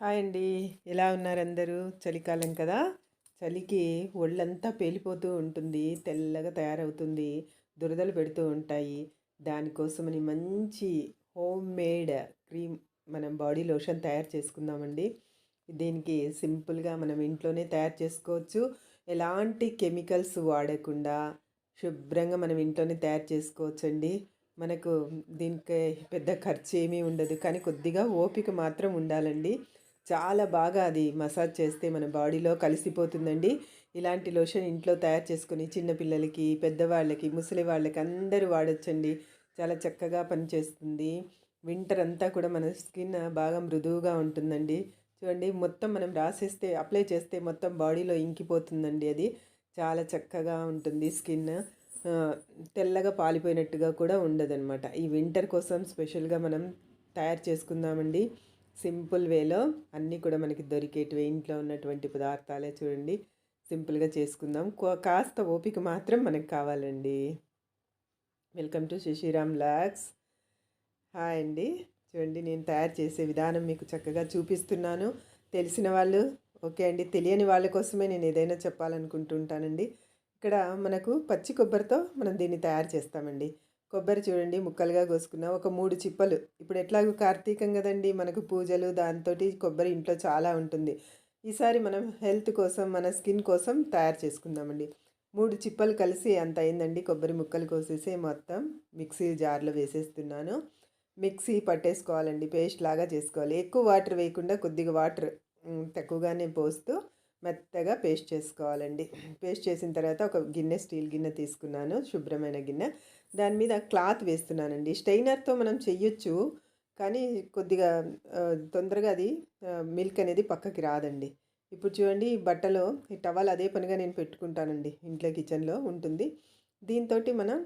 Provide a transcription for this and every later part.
Hi అండి. ఎలా ఉన్నారు అందరూ చలికాలం కదా. చలికి ఒళ్ళంతా పేలిపోతూ ఉంటుంది తెల్లగా తయారవుతుంది దురదలు పెడుతూ ఉంటాయి. దానికోసమని మంచి హోమ్ మేడ్ క్రీమ్ మనం బాడీ లోషన్ తయారు చేసుకుందామండి. దీనికి సింపుల్గా మనం ఇంట్లోనే తయారు చేసుకోవచ్చు. ఎలాంటి కెమికల్స్ వాడకుండా శుభ్రంగా మనం ఇంట్లోనే తయారు చేసుకోవచ్చండి. మనకు దీనికి పెద్ద ఖర్చు ఏమీ ఉండదు కానీ కొద్దిగా ఓపిక మాత్రం ఉండాలండి. చాలా బాగా అది మసాజ్ చేస్తే మన బాడీలో కలిసిపోతుందండి. ఇలాంటి లోషన్ ఇంట్లో తయారు చేసుకొని చిన్నపిల్లలకి పెద్దవాళ్ళకి ముసలి వాళ్ళకి అందరూ వాడచ్చండి. చాలా చక్కగా పనిచేస్తుంది. వింటర్ అంతా కూడా మన స్కిన్ బాగా మృదువుగా ఉంటుందండి. చూడండి మొత్తం మనం రాసేస్తే అప్లై చేస్తే మొత్తం బాడీలో ఇంకిపోతుందండి అది. చాలా చక్కగా ఉంటుంది స్కిన్. తెల్లగా పాలిపోయినట్టుగా కూడా ఉండదన్నమాట. ఈ వింటర్ కోసం స్పెషల్గా మనం తయారు చేసుకుందామండి. సింపుల్ వేలో అన్నీ కూడా మనకి దొరికేటివి. ఇంట్లో ఉన్నటువంటి పదార్థాలే చూడండి. సింపుల్గా చేసుకుందాం. కో- కాస్త ఓపిక మాత్రం మనకు కావాలండి. Welcome to Sasiram locks. Hi అండి. చూడండి నేను తయారు చేసే విధానం మీకు చక్కగా చూపిస్తున్నాను. తెలిసిన వాళ్ళు ఓకే అండి. తెలియని వాళ్ళ కోసమే నేను ఏదైనా చెప్పాలనుకుంటుంటానండి ఇక్కడ మనకు పచ్చి కొబ్బరితో మనం దీన్ని తయారు చేస్తామండి. కొబ్బరి చూడండి ముక్కలుగా కోసుకున్నాం ఒక మూడు చిప్పలు. ఇప్పుడు ఎట్లాగో కార్తీకం కదండి మనకు పూజలు దాంతో కొబ్బరి ఇంట్లో చాలా ఉంటుంది. ఈసారి మనం హెల్త్ కోసం మన స్కిన్ కోసం తయారు చేసుకుందామండి. మూడు చిప్పలు కలిసి అంత అయిందండి. కొబ్బరి ముక్కలు కోసేసి మొత్తం మిక్సీ జార్లో వేసేస్తున్నాను. మిక్సీ పట్టేసుకోవాలండి పేస్ట్ లాగా చేసుకోవాలి. ఎక్కువ వాటర్ వేయకుండా కొద్దిగా వాటర్ తక్కువగానే పోస్తూ మెత్తగా పేస్ట్ చేసుకోవాలండి. పేస్ట్ చేసిన తర్వాత ఒక గిన్నె స్టీల్ గిన్నె తీసుకున్నాను శుభ్రమైన గిన్నె. దాని మీద క్లాత్ వేస్తున్నానండి. స్టైనర్తో మనం చెయ్యొచ్చు కానీ కొద్దిగా తొందరగా అది మిల్క్ అనేది పక్కకి రాదండి. ఇప్పుడు చూడండి ఈ బట్టలో ఈ టవల్ అదే పనిగా నేను పెట్టుకుంటానండి. ఇంట్లో కిచెన్లో ఉంటుంది. దీంతో మనం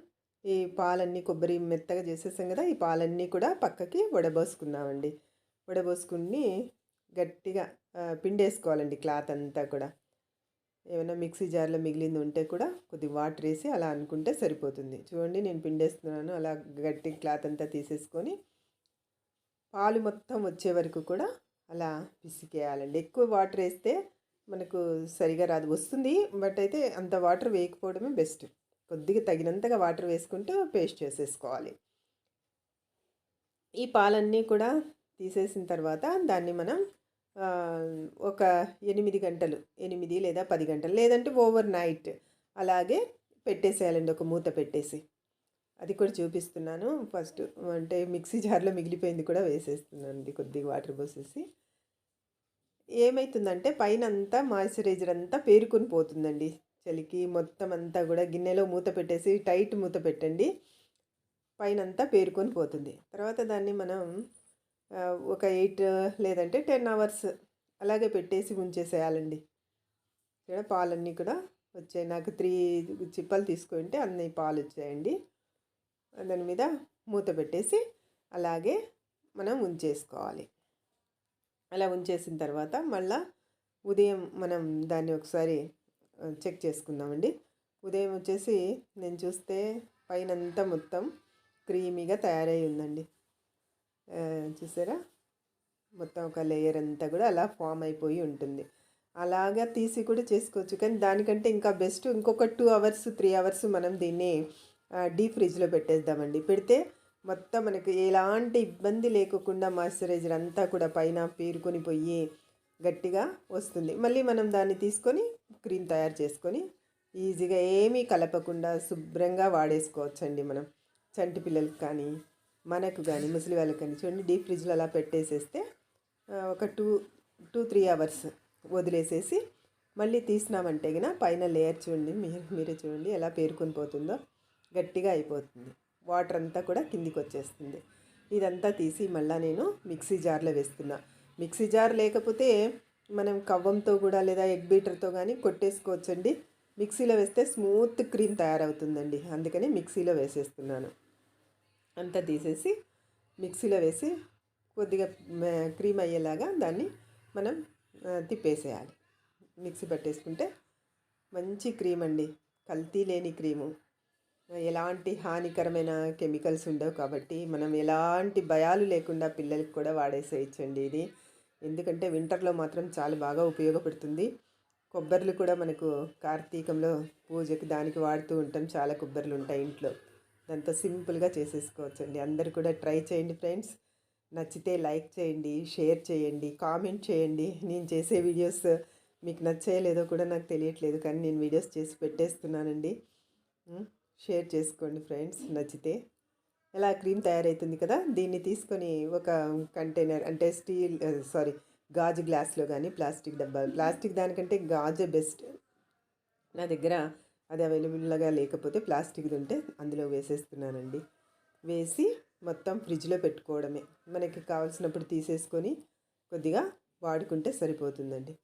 ఈ పాలన్నీ కొబ్బరి మెత్తగా చేసేసాం కదా ఈ పాలన్నీ కూడా పక్కకి వడబోసుకున్నామండి. వడబోసుకుని గట్టిగా పిండేసుకోవాలండి క్లాత్ అంతా కూడా. ఏమైనా మిక్సీ జార్లో మిగిలింది ఉంటే కూడా కొద్దిగా వాటర్ వేసి అలా అనుకుంటే సరిపోతుంది. చూడండి నేను పిండేస్తున్నాను. అలా గట్టి క్లాత్ అంతా తీసేసుకొని పాలు మొత్తం వచ్చే వరకు కూడా అలా పిసికేయాలండి. ఎక్కువ వాటర్ వేస్తే మనకు సరిగా రాదు. వస్తుంది బట్ అయితే అంత వాటర్ వేయకపోవడమే బెస్ట్. కొద్దిగా తగినంతగా వాటర్ వేసుకుంటూ పేస్ట్ చేసేసుకోవాలి. ఈ పాలన్నీ కూడా తీసేసిన తర్వాత దాన్ని మనం ఒక ఎనిమిది గంటలు ఎనిమిది లేదా పది గంటలు లేదంటే ఓవర్ నైట్ అలాగే పెట్టేసేయాలండి ఒక మూత పెట్టేసి. అది కూడా చూపిస్తున్నాను. ఫస్ట్ అంటే మిక్సీ జార్లో మిగిలిపోయింది కూడా వేసేస్తున్నాను కొద్దిగా వాటర్ పోసేసి. ఏమవుతుందంటే పైన అంతా మాయిశ్చరైజర్ అంతా పేరుకొని పోతుందండి చలికి. మొత్తం అంతా కూడా గిన్నెలో మూత పెట్టేసి టైట్ మూత పెట్టండి. పైన అంతా పేరుకొని పోతుంది. తర్వాత దాన్ని మనం ఒక ఎయిట్ లేదంటే టెన్ అవర్స్ అలాగే పెట్టేసి ఉంచేసేయాలండి ఇక్కడ పాలన్నీ కూడా వచ్చాయి. నాకు త్రీ చిప్పలు తీసుకుంటే అన్ని పాలు వచ్చాయండి. దాని మీద మూత పెట్టేసి అలాగే మనం ఉంచేసుకోవాలి. అలా ఉంచేసిన తర్వాత మళ్ళా ఉదయం మనం దాన్ని ఒకసారి చెక్ చేసుకుందామండి. ఉదయం వచ్చేసి నేను చూస్తే పైనంతా మొత్తం క్రీమీగా తయారై ఉందండి. ఉంటుంది చూసారా? మొత్తం ఒక లేయర్ అంతా కూడా అలా ఫామ్ అయిపోయి ఉంటుంది. అలాగా తీసి కూడా చేసుకోవచ్చు. కానీ దానికంటే ఇంకా బెస్ట్ ఇంకొక టూ అవర్స్ త్రీ అవర్స్ మనం దీన్ని డీప్ ఫ్రిడ్జ్లో పెట్టేద్దామండి. పెడితే మొత్తం మనకి ఎలాంటి ఇబ్బంది లేకుండా మాయిశ్చరైజర్ అంతా కూడా పైన పేరుకొని పోయి గట్టిగా వస్తుంది. మళ్ళీ మనం దాన్ని తీసుకొని క్రీమ్ తయారు చేసుకొని ఈజీగా ఏమీ కలపకుండా శుభ్రంగా వాడేసుకోవచ్చండి మనం. చంటి పిల్లలకు కానీ మనకు కానీ ముసలి వాళ్ళకి కానీ చూడండి డీప్ ఫ్రిడ్జ్లో అలా పెట్టేసేస్తే ఒక టూ టూ త్రీ అవర్స్ వదిలేసేసి మళ్ళీ తీసినామంటే గిన పైన లేయర్ చూడండి మీరు మీరే చూడండి ఎలా పేరుకొని పోతుందో గట్టిగా అయిపోతుంది. వాటర్ అంతా కూడా కిందికి వచ్చేస్తుంది ఇదంతా తీసి మళ్ళీ నేను మిక్సీ జార్లో వేస్తున్నా. మిక్సీ జార్ లేకపోతే మనం కవ్వంతో కూడా లేదా ఎగ్ బీటర్తో కానీ కొట్టేసుకోవచ్చండి. మిక్సీలో వేస్తే స్మూత్ క్రీమ్ తయారవుతుందండి. అందుకని మిక్సీలో వేసేస్తున్నాను. అంతా తీసేసి మిక్సీలో వేసి కొద్దిగా క్రీమ్ అయ్యేలాగా దాన్ని మనం తిప్పేసేయాలి. మిక్సీ పట్టేసుకుంటే మంచి క్రీమ్ అండి. కల్తీ లేని క్రీము. ఎలాంటి హానికరమైన కెమికల్స్ ఉండవు కాబట్టి మనం ఎలాంటి భయాలు లేకుండా పిల్లలకి కూడా వాడేసేయచ్చండి ఇది. ఎందుకంటే వింటర్లో మాత్రం చాలా బాగా ఉపయోగపడుతుంది. కొబ్బరిలు కూడా మనకు కార్తీకంలో పూజకి దానికి వాడుతూ ఉంటాం. చాలా కొబ్బరిలు ఉంటాయి ఇంట్లో. దాంతో సింపుల్గా చేసేసుకోవచ్చండి. అందరు కూడా ట్రై చేయండి ఫ్రెండ్స్. నచ్చితే లైక్ చేయండి షేర్ చేయండి కామెంట్ చేయండి. నేను చేసే వీడియోస్ మీకు నచ్చేయలేదో కూడా నాకు తెలియట్లేదు కానీ నేను వీడియోస్ చేసి పెట్టేస్తున్నానండి. షేర్ చేసుకోండి ఫ్రెండ్స్ నచ్చితే. ఇలా క్రీమ్ తయారవుతుంది కదా దీన్ని తీసుకొని ఒక కంటైనర్ అంటే స్టీల్ సారీ గాజు గ్లాస్లో కానీ ప్లాస్టిక్ డబ్బా ప్లాస్టిక్ దానికంటే గాజే బెస్ట్. నా దగ్గర అది అవైలబుల్గా లేకపోతే ప్లాస్టిక్ది ఉంటే అందులో వేసేస్తున్నానండి. వేసి మొత్తం ఫ్రిడ్జ్లో పెట్టుకోవడమే. మనకి కావాల్సినప్పుడు తీసేసుకొని కొద్దిగా వాడుకుంటే సరిపోతుందండి.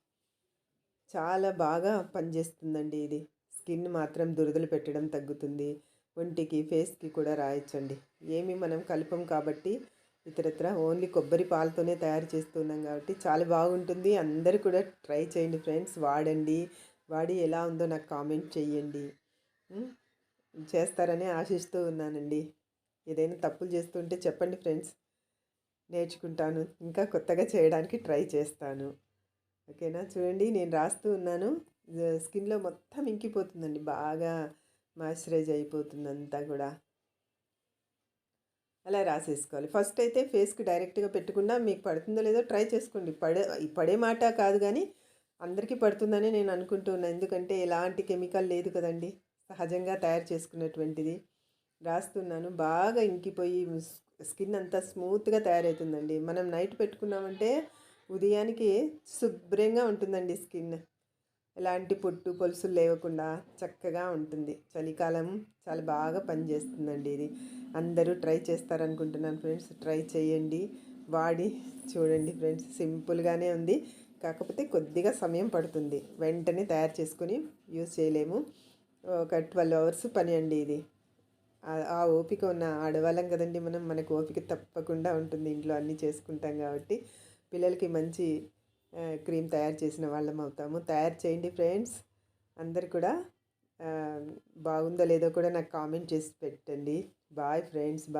చాలా బాగా పనిచేస్తుందండి ఇది. స్కిన్ మాత్రం దురదలు పెట్టడం తగ్గుతుంది. ఒంటికి ఫేస్కి కూడా రాయొచ్చండి. ఏమి మనం కలపం కాబట్టి ఇతరత్ర ఓన్లీ కొబ్బరి పాలతోనే తయారు చేస్తున్నాం కాబట్టి చాలా బాగుంటుంది. అందరూ కూడా ట్రై చేయండి ఫ్రెండ్స్. వాడండి. వాడి ఎలా ఉందో నాకు కామెంట్ చేయండి చేస్తారని ఆశిస్తూ ఉన్నానండి. ఏదైనా తప్పులు చేస్తుంటే చెప్పండి ఫ్రెండ్స్. నేర్చుకుంటాను. ఇంకా కొత్తగా చేయడానికి ట్రై చేస్తాను. ఓకేనా? చూడండి నేను రాస్తూ ఉన్నాను. స్కిన్లో మొత్తం ఇంకిపోతుందండి. బాగా మాయిశ్చరైజ్ అయిపోతుంది అంతా కూడా. అలా రాసేసుకోవాలి. ఫస్ట్ అయితే ఫేస్కి డైరెక్ట్గా పెట్టకుండా మీకు పడుతుందో లేదో ట్రై చేసుకోండి. పడే పడే మాట కాదు కానీ అందరికీ పడుతుందని నేను అనుకుంటున్నాను ఎందుకంటే ఎలాంటి కెమికల్ లేదు కదండి. సహజంగా తయారు చేసుకున్నటువంటిది. రాస్తున్నాను. బాగా ఇంకిపోయి స్కిన్ అంతా స్మూత్గా తయారవుతుందండి మనం నైట్ పెట్టుకున్నామంటే ఉదయానికి శుభ్రంగా ఉంటుందండి స్కిన్. ఎలాంటి పొట్టు పొలుసులు లేవకుండా చక్కగా ఉంటుంది. చలికాలం చాలా బాగా పనిచేస్తుందండి ఇది. అందరూ ట్రై చేస్తారనుకుంటున్నాను ఫ్రెండ్స్. ట్రై చేయండి. వాడి చూడండి ఫ్రెండ్స్. సింపుల్గానే ఉంది. కాకపోతే కొద్దిగా సమయం పడుతుంది. వెంటనే తయారు చేసుకొని యూజ్ చేయలేము. ఒక ట్వెల్వ్ అవర్స్ పని అండి ఇది. ఆ- ఓపిక ఉన్న ఆడవాళ్ళం కదండి మనం. మనకు ఓపిక తప్పకుండా ఉంటుంది ఇంట్లో అన్నీ చేసుకుంటాం కాబట్టి. పిల్లలకి మంచి క్రీమ్ తయారు చేసిన వాళ్ళం అవుతాము. తయారు చేయండి ఫ్రెండ్స్. అందరు కూడా బాగుందో లేదో కూడా నాకు కామెంట్ చేసి పెట్టండి. Bye friends bye.